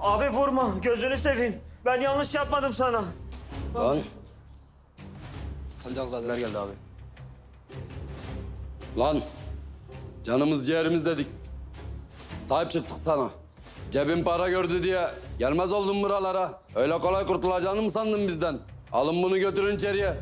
Abi vurma. Gözünü seveyim. Ben yanlış yapmadım sana. Lan. Sancakzadeler geldi abi. Lan. Canımız ciğerimiz dedik. Sahip çıktık sana. Cebin para gördü diye gelmez oldun buralara. Öyle kolay kurtulacağını mı sandın bizden? Alın bunu götürün içeriye.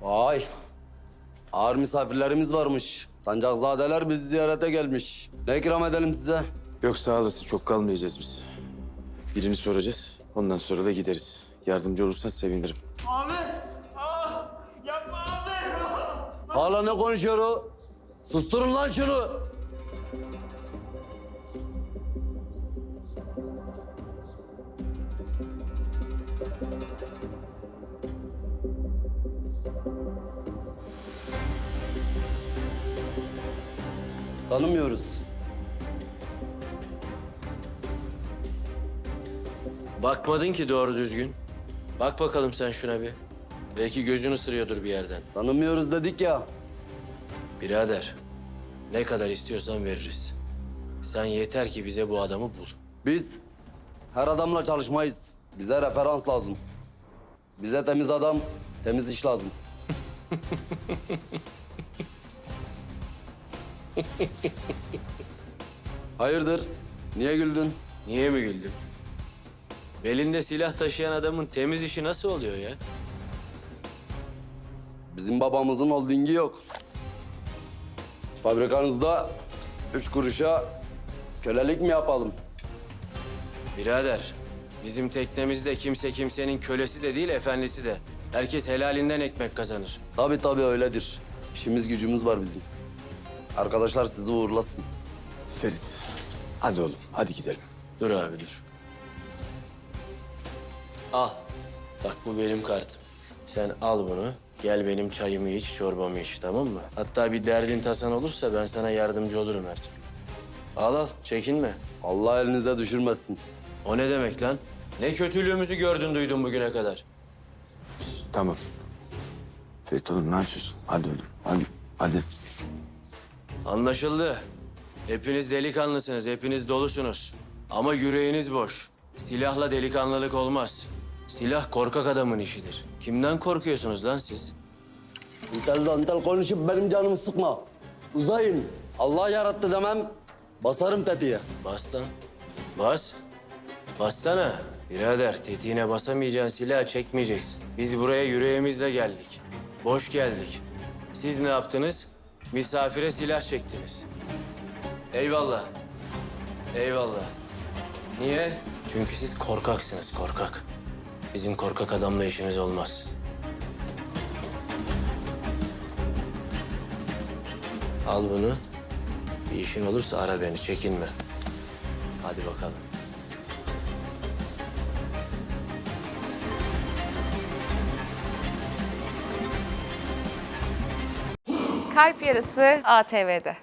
Vay. Ağır misafirlerimiz varmış. Sancakzadeler bizi ziyarete gelmiş. Ne ikram edelim size? Yok sağ olasın çok kalmayacağız biz. Birini soracağız. Ondan sonra da gideriz. Yardımcı olursan sevinirim. Abi. Aa, yapma abi. Hala ne konuşuyor o? Susturun lan şunu. Tanımıyoruz. Bakmadın ki doğru düzgün. Bak bakalım sen şuna bir. Belki gözün ısırıyordur bir yerden. Tanımıyoruz dedik ya. Birader, ne kadar istiyorsan veririz. Sen yeter ki bize bu adamı bul. Biz her adamla çalışmayız. Bize referans lazım. Bize temiz adam, temiz iş lazım. Hayırdır? Niye güldün? Niye mi güldün? Belinde silah taşıyan adamın temiz işi nasıl oluyor ya? Bizim babamızın holdingi yok. Fabrikanızda üç kuruşa kölelik mi yapalım? Birader, bizim teknemizde kimse kimsenin kölesi de değil, efendisi de. Herkes helalinden ekmek kazanır. Tabii tabii öyledir. İşimiz gücümüz var bizim. Arkadaşlar sizi uğurlasın. Ferit. Hadi oğlum hadi gidelim. Dur abi dur. Al. Bak bu benim kartım. Sen al bunu. Gel benim çayımı iç, çorbamı iç tamam mı? Hatta bir derdin tasan olursa ben sana yardımcı olurum her türlü. Al al, çekinme. Allah elinize düşürmesin. O ne demek lan? Ne kötülüğümüzü gördün duydun bugüne kadar. Tamam. Ferit oğlum ne yapıyorsun? Hadi oğlum hadi. Hadi. Anlaşıldı. Hepiniz delikanlısınız, hepiniz dolusunuz. Ama yüreğiniz boş. Silahla delikanlılık olmaz. Silah korkak adamın işidir. Kimden korkuyorsunuz lan siz? İntel dantel konuşup benim canımı sıkma. Uzayın. Allah yarattı demem. Basarım tetiğe. Bas lan. Bas. Bassana. Birader tetiğine basamayacağın silahı çekmeyeceksin. Biz buraya yüreğimizle geldik. Boş geldik. Siz ne yaptınız? Misafire silah çektiniz. Eyvallah. Eyvallah. Niye? Çünkü siz korkaksınız, korkak. Bizim korkak adamla işimiz olmaz. Al bunu. Bir işin olursa ara beni, çekinme. Hadi bakalım. Kalp Yarısı ATV'de.